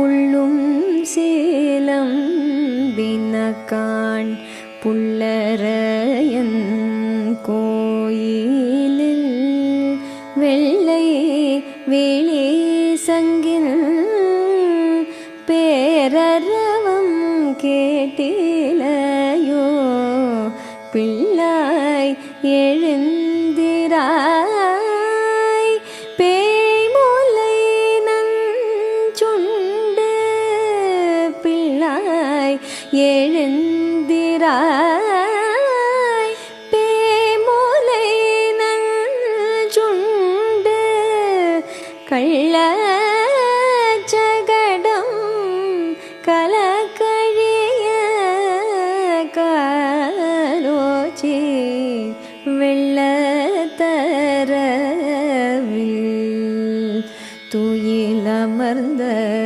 புள்ளும் சேலம் வினக்கான் புல்லரையன் கோயிலில் வெள்ளை வேளே சங்கில் பேரரவம் கேட்டிலையோ பிள்ளாய் எழுந்திராய் எழுந்திராய். பேமுலை நஞ்சுண்டு. கள்ள ஜகடம் கலக்கழிய காலோச்சி வெள்ளத்தரவில் துயிலமர்ந்த